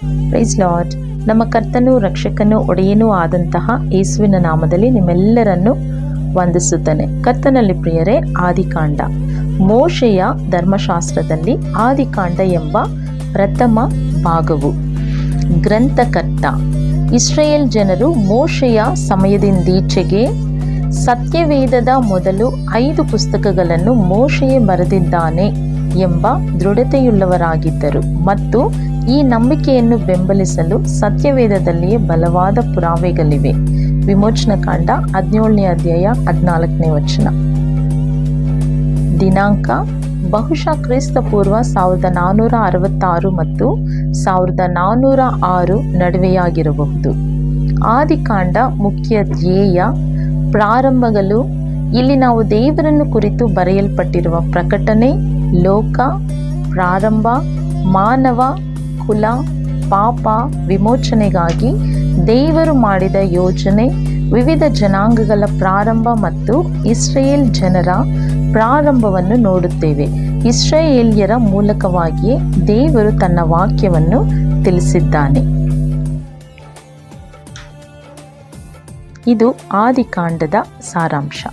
Price lord ನಮ್ಮ ಕರ್ತನು, ರಕ್ಷಕನು, ಒಡೆಯನೂ ಆದಂತಹ ಯೇಸುವಿನ ನಾಮದಲ್ಲಿ ನಿಮ್ಮೆಲ್ಲರನ್ನು ವಂದಿಸುತ್ತಾನೆ. ಕರ್ತನಲ್ಲಿ ಪ್ರಿಯರೇ, ಆದಿಕಾಂಡ. ಮೋಶೆಯ ಧರ್ಮಶಾಸ್ತ್ರದಲ್ಲಿ ಆದಿಕಾಂಡ ಎಂಬ ಪ್ರಥಮ ಭಾಗವು. ಗ್ರಂಥಕರ್ತ. ಇಸ್ರೇಲ್ ಜನರು ಮೋಶೆಯ ಸಮಯದಿಂದೀಚೆಗೆ ಸತ್ಯವೇದದ ಮೊದಲು ಐದು ಪುಸ್ತಕಗಳನ್ನು ಮೋಶೆಯೇ ಬರೆದಿದ್ದಾನೆ ಎಂಬ ದೃಢತೆಯುಳ್ಳವರಾಗಿದ್ದರು. ಮತ್ತು ಈ ನಂಬಿಕೆಯನ್ನು ಬೆಂಬಲಿಸಲು ಸತ್ಯವೇದದಲ್ಲಿಯೇ ಬಲವಾದ ಪುರಾವೆಗಳಿವೆ. ವಿಮೋಚನ ಕಾಂಡ ಹದಿನೇಳನೇ ಅಧ್ಯಾಯ ಹದಿನಾಲ್ಕನೇ ವಚನ. ದಿನಾಂಕ, ಬಹುಶಃ ಕ್ರಿಸ್ತ ಪೂರ್ವ ಸಾವಿರದ ನಾನ್ನೂರ ಅರವತ್ತಾರು ಮತ್ತು ಸಾವಿರದ ನಾನ್ನೂರ ಆರು ನಡುವೆಯಾಗಿರಬಹುದು. ಆದಿಕಾಂಡ ಮುಖ್ಯ ಧ್ಯೇಯ, ಪ್ರಾರಂಭಗಳು, ಇಲ್ಲಿ ನಾವು ದೇವರನ್ನು ಕುರಿತು ಬರೆಯಲ್ಪಟ್ಟಿರುವ ಪ್ರಕಟಣೆ, ಲೋಕ, ಪ್ರಾರಂಭ, ಮಾನವ ಕುಲ, ಪಾಪ, ವಿಮೋಚನೆಗಾಗಿ ದೇವರು ಮಾಡಿದ ಯೋಜನೆ ವಿವಿಧ ಜನಾಂಗಗಳ ಪ್ರಾರಂಭ ಮತ್ತು ಇಸ್ರೇಲ್ ಜನರ ಪ್ರಾರಂಭವನ್ನು ನೋಡುತ್ತೇವೆ. ಇಸ್ರೇಲಿಯರ ಮೂಲಕವಾಗಿಯೇ ದೇವರು ತನ್ನ ವಾಕ್ಯವನ್ನು ತಿಳಿಸಿದ್ದಾನೆ. ಇದು ಆದಿಕಾಂಡದ ಸಾರಾಂಶ.